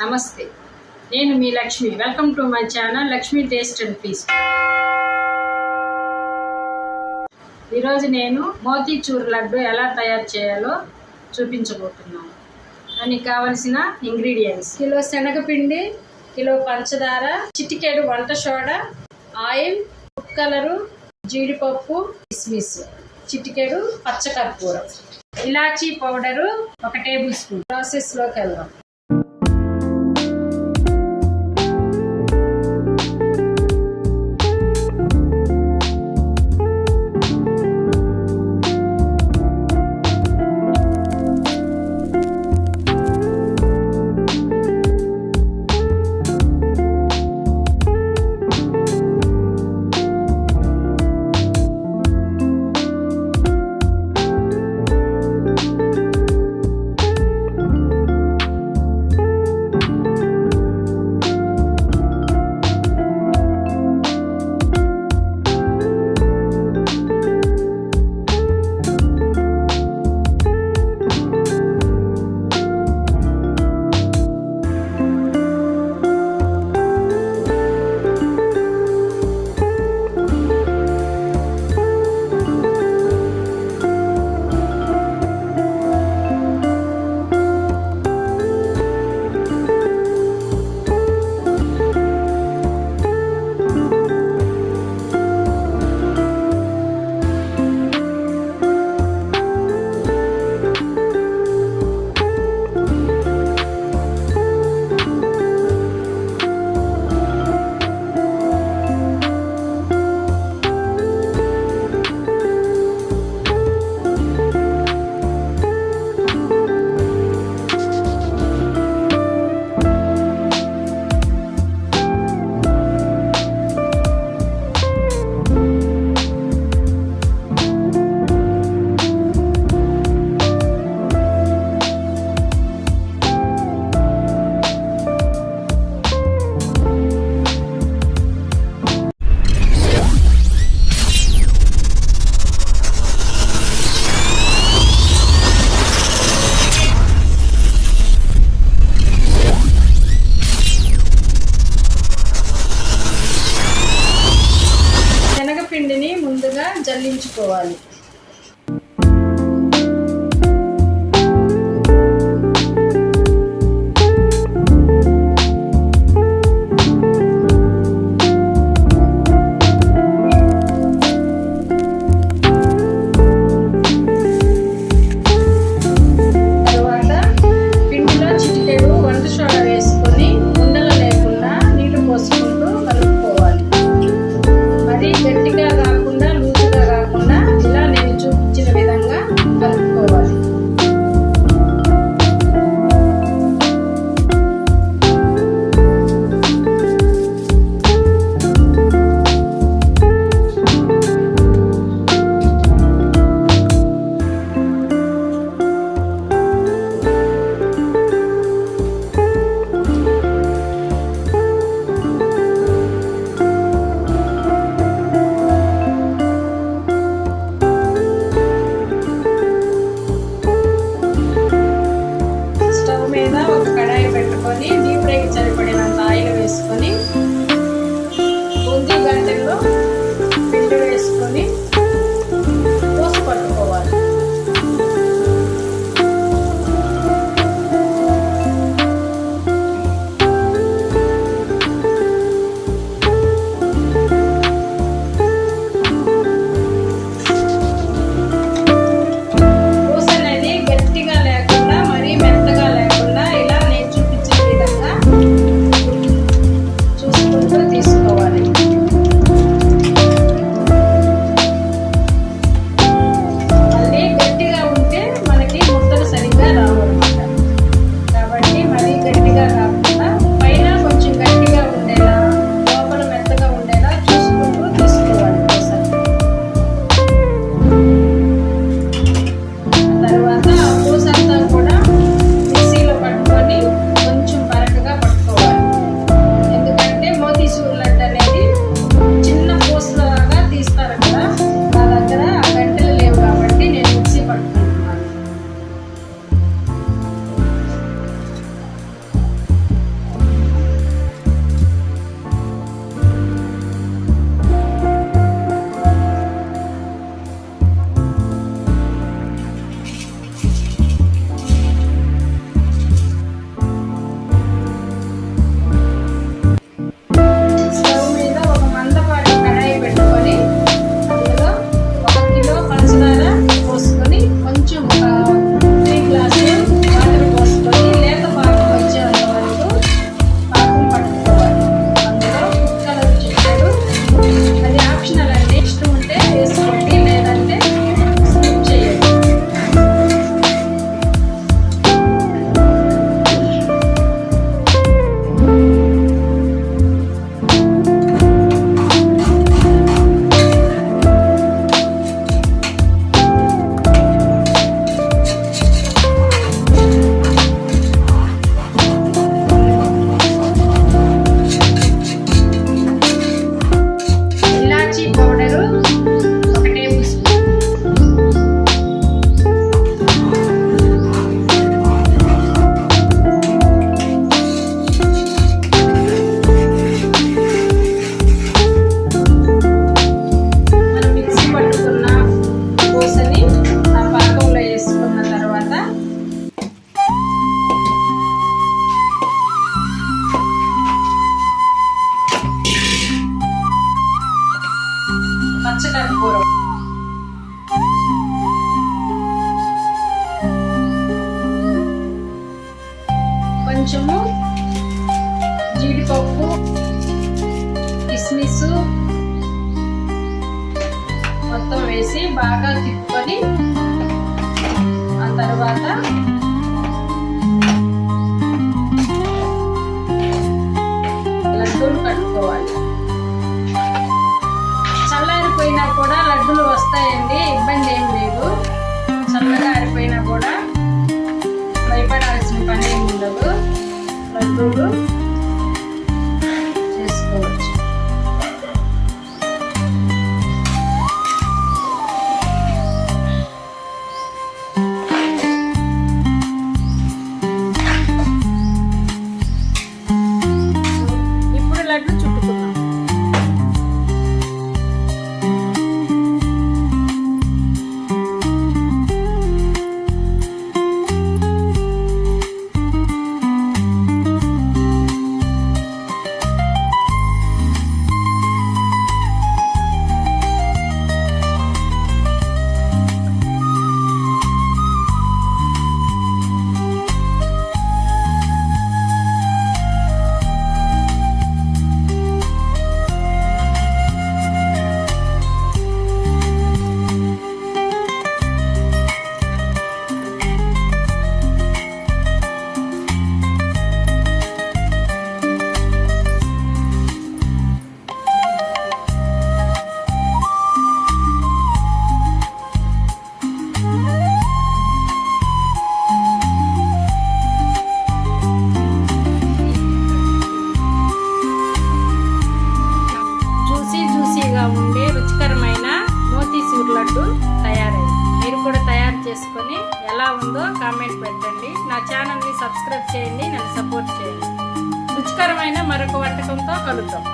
నమస్తే. నేను మీ Lakshmi. Welcome to my channel Lakshmi taste and feast ఈరోజు నేను మోతీచూర్ లడ్డు ఎలా తయారు చేయాలో చూపించబోతున్నాను. దానికి కావలసిన ఇంగ్రీడియంట్స్. కిలో శనగపిండి కిలో పంచదార చిటికేడు వంట సోడా ఆయిల్ ఫుడ్ కలరు జీడిపప్పు కిస్మిస్ చిటికెడు పచ్చకర్పూరం ఇలాచీ పౌడరు ఒక టేబుల్ స్పూన్. ప్రాసెస్లోకి వెళ్దాం. చెల్లించుకోవాలి. కిస్మిస్ మొత్తం వేసి బాగా తిప్పుకొని ఆ తర్వాత లడ్డూలు కట్టుకోవాలి చల్లారిపోయినా కూడా లడ్డూలు వస్తాయండి ఇబ్బంది ఏం లేదు. చల్లగా ఆరిపోయినా కూడా భయపడాల్సిన పని ఏమి ఉండదు. లడ్డూలు కామెంట్ పెట్టండి. నా ఛానల్ని సబ్స్క్రైబ్ చేయండి నన్ను సపోర్ట్ చేయండి. రుచికరమైన మరొక వంటకంతో కలుద్దాం.